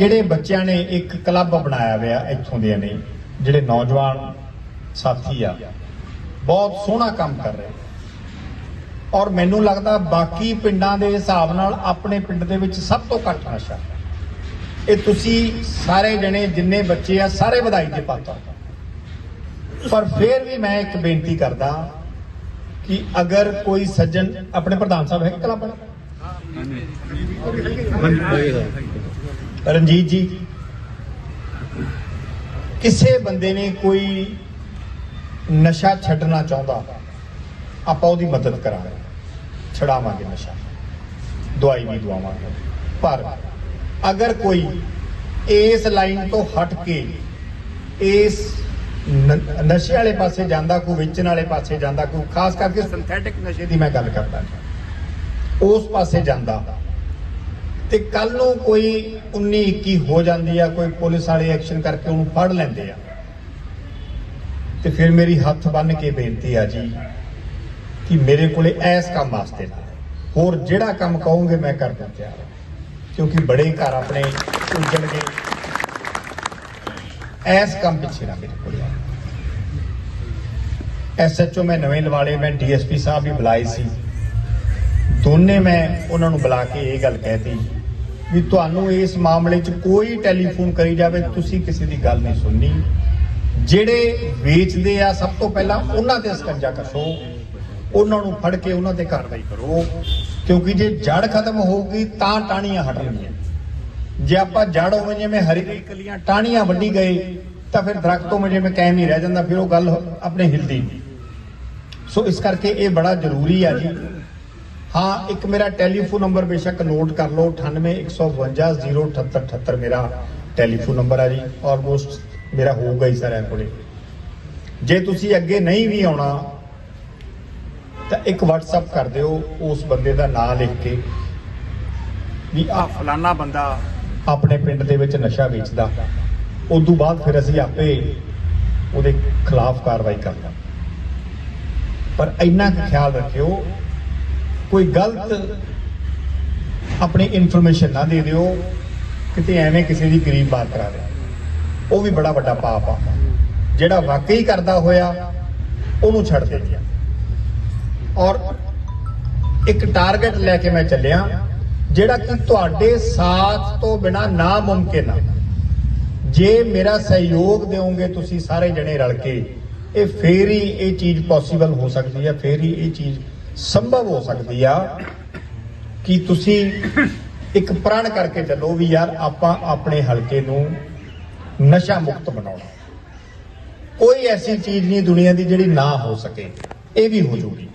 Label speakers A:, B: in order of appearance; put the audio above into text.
A: ਜਿਹੜੇ ਬੱਚਿਆਂ ਨੇ ਇੱਕ ਕਲੱਬ ਬਣਾਇਆ ਹੋਇਆ ਇੱਥੋਂ ਦੇ ਨੇ, ਜਿਹੜੇ ਨੌਜਵਾਨ ਸਾਥੀ ਆ, ਬਹੁਤ ਸੋਹਣਾ ਕੰਮ ਕਰ ਰਹੇ। ਔਰ ਮੈਨੂੰ ਲੱਗਦਾ ਬਾਕੀ ਪਿੰਡਾਂ ਦੇ ਹਿਸਾਬ ਨਾਲ ਆਪਣੇ ਪਿੰਡ ਦੇ ਵਿੱਚ ਸਭ ਤੋਂ ਘੱਟ ਨਸ਼ਾ। ਇਹ ਤੁਸੀਂ ਸਾਰੇ ਜਣੇ ਜਿੰਨੇ ਬੱਚੇ ਆ, ਸਾਰੇ ਵਧਾਈ ਦੇ ਪਾਤਰ ਪਰ ਫਿਰ ਵੀ ਮੈਂ ਇੱਕ ਬੇਨਤੀ ਕਰਦਾ ਕਿ ਅਗਰ ਕੋਈ ਸੱਜਣ ਆਪਣੇ ਪ੍ਰਧਾਨ ਸਾਹਿਬ ਹੈ ਕਲੱਬ ਵਾਲੇ? ਰਣਜੀਤ ਜੀ, ਕਿਸੇ ਬੰਦੇ ਨੇ ਕੋਈ ਨਸ਼ਾ ਛੱਡਣਾ ਚਾਹੁੰਦਾ, ਆਪਾਂ ਉਹਦੀ ਮਦਦ ਕਰਾਂਗੇ। ਛਡਾਵਾਂਗੇ ਨਸ਼ਾ। ਦਵਾਈ ਵੀ ਦਵਾਵਾਂਗੇ। ਪਰ ਅਗਰ ਕੋਈ ਇਸ ਲਾਈਨ ਤੋਂ ਹਟ ਕੇ ਇਸ ਨਸ਼ੇ ਵਾਲੇ ਪਾਸੇ ਜਾਂਦਾ, ਕੋਈ ਵੇਚਣ ਵਾਲੇ ਪਾਸੇ ਜਾਂਦਾ, ਕੋਈ ਖਾਸ ਕਰਕੇ ਸਿੰਥੈਟਿਕ ਨਸ਼ੇ ਦੀ ਮੈਂ ਗੱਲ ਕਰਦਾ। ਉਸ ਪਾਸੇ ਜਾਂਦਾ ਤੇ ਕੱਲ ਨੂੰ ਕੋਈ 19 21 ਹੋ ਜਾਂਦੀ ਆ, ਕੋਈ ਪੁਲਿਸ ਵਾਲੇ ਐਕਸ਼ਨ ਕਰਕੇ ਉਹਨੂੰ ਫੜ ਲੈਂਦੇ ਆ। ਤੇ ਫਿਰ ਮੇਰੀ ਹੱਥ ਬੰਨ ਕੇ ਬੇਨਤੀ ਆ ਜੀ ਕਿ ਮੇਰੇ ਕੋਲੇ ਐਸ ਕੰਮ ਵਾਸਤੇ ਨਾ, ਹੋਰ ਜਿਹੜਾ ਕੰਮ ਕਹੋਗੇ ਮੈਂ ਕਰਦਾ ਤਿਆਰ ਹਾਂ ਕਿਉਂਕਿ ਬੜੇ ਘਰ ਆਪਣੇ ਉਜੜ ਗਏ। ਐਸ ਕੰਮ ਪਿੱਛੇ ਨਾ ਮੇਰੇ ਕੋਲੇ ਐਸਐਚਓ ਮੈਂ ਨਵੇਂ ਲਵਾਲੇ, ਮੈਂ ਡੀਐਸਪੀ ਸਾਹਿਬ ਵੀ ਬੁਲਾਏ ਸੀ। ਦੋਨੇ ਮੈਂ ਉਹਨਾਂ ਨੂੰ ਬੁਲਾ ਕੇ ਇਹ ਗੱਲ ਕਹਿਤੀ ਵੀ ਤੁਹਾਨੂੰ ਇਸ ਮਾਮਲੇ 'ਚ ਕੋਈ ਟੈਲੀਫੋਨ ਕਰੀ ਜਾਵੇ, ਤੁਸੀਂ ਕਿਸੇ ਦੀ ਗੱਲ ਨਹੀਂ ਸੁਣਨੀ। ਜਿਹੜੇ ਵੇਚਦੇ ਆ, ਸਭ ਤੋਂ ਪਹਿਲਾਂ ਉਹਨਾਂ ਤੇ ਸਕੰਜਾ ਕੱਸੋ ਉਹਨਾਂ ਨੂੰ ਫੜ ਕੇ ਉਹਨਾਂ ਤੇ ਕਾਰਵਾਈ ਕਰੋ। ਕਿਉਂਕਿ ਜੇ ਜੜ ਖਤਮ ਹੋਊਗੀ, ਤਾਂ ਟਾਹਣੀਆਂ ਹਟਣਗੀਆਂ। ਜੇ ਆਪਾਂ ਜੜ ਹੋਵੇ, ਜਿਵੇਂ ਹਰੀ ਦੀ ਕਲੀਆਂ ਟਾਹਣੀਆਂ ਵੱਢੀ ਗਏ, ਤਾਂ ਫਿਰ ਦਰਖਤ ਤੋਂ ਜਿਵੇਂ ਕਾਇਮ ਨਹੀਂ ਰਹਿ ਜਾਂਦਾ, ਫਿਰ ਉਹ ਗੱਲ ਆਪਣੇ ਹਿਲਦੀ ਨਹੀਂ। ਸੋ ਇਸ ਕਰਕੇ ਇਹ ਬੜਾ ਜ਼ਰੂਰੀ ਆ ਜੀ। ਹਾਂ, ਇੱਕ ਮੇਰਾ ਟੈਲੀਫੋਨ ਨੰਬਰ ਬੇਸ਼ੱਕ ਨੋਟ ਕਰ ਲਓ 9815507878 ਮੇਰਾ ਟੈਲੀਫੋਨ ਨੰਬਰ ਆ ਜੀ ਆਲਮੋਸਟ ਮੇਰਾ ਹੋਊਗਾ ਹੀ ਸਰ ਕੋਲੇ। ਜੇ ਤੁਸੀਂ ਅੱਗੇ ਨਹੀਂ ਵੀ ਆਉਣਾ, ਤਾਂ ਇੱਕ WhatsApp ਕਰ ਦਿਓ, ਉਸ ਬੰਦੇ ਦਾ ਨਾਮ ਲਿਖ ਕੇ ਵੀ ਆ ਫਲਾਨਾ ਬੰਦਾ ਆਪਣੇ ਪਿੰਡ ਦੇ ਵਿੱਚ ਨਸ਼ਾ ਵੇਚਦਾ। ਉਸ ਤੋਂ ਬਾਅਦ ਫਿਰ ਅਸੀਂ ਆਪੇ ਉਹਦੇ ਖਿਲਾਫ ਕਾਰਵਾਈ ਕਰਦਾ। ਪਰ ਇੰਨਾ ਕੁ ਖਿਆਲ ਰੱਖਿਓ ਕੋਈ ਗਲਤ ਆਪਣੀ ਇਨਫੋਰਮੇਸ਼ਨ ਨਾ ਦੇ ਦਿਓ, ਕਿਤੇ ਐਵੇਂ ਕਿਸੇ ਦੀ ਗਰੀਬ ਬਾਤ ਕਰਾ ਦੇ। ਉਹ ਵੀ ਬੜਾ ਵੱਡਾ ਪਾਪ ਆ। ਜਿਹੜਾ ਵਾਕਈ ਕਰਦਾ ਹੋਇਆ, ਉਹਨੂੰ ਛੱਡ ਦੇ ਦਿਆ ਔਰ ਇੱਕ ਟਾਰਗੇਟ ਲੈ ਕੇ ਮੈਂ ਚੱਲਿਆ, ਜਿਹੜਾ ਕਿ ਤੁਹਾਡੇ ਸਾਥ ਤੋਂ ਬਿਨਾ ਨਾ ਮੁਮਕਿਨ ਆ। ਜੇ ਮੇਰਾ ਸਹਿਯੋਗ ਦਿਓਗੇ ਤੁਸੀਂ ਸਾਰੇ ਜਣੇ ਰਲ ਕੇ, ਇਹ ਫੇਰ ਹੀ ਇਹ ਚੀਜ਼ ਪੋਸੀਬਲ ਹੋ ਸਕਦੀ ਹੈ, ਫੇਰ ਹੀ ਇਹ ਚੀਜ਼ ਸੰਭਵ ਹੋ ਸਕਦੀ ਆ ਕਿ ਤੁਸੀਂ ਇੱਕ ਪ੍ਰਣ ਕਰਕੇ ਚੱਲੋ ਵੀ ਯਾਰ ਆਪਾਂ ਆਪਣੇ ਹਲਕੇ ਨੂੰ ਨਸ਼ਾ ਮੁਕਤ ਬਣਾਉਣਾ। ਕੋਈ ਐਸੀ ਚੀਜ਼ ਨਹੀਂ ਦੁਨੀਆ ਦੀ ਜਿਹੜੀ ਨਾ ਹੋ ਸਕੇ, ਇਹ ਵੀ ਹੋ ਜੂਗੀ।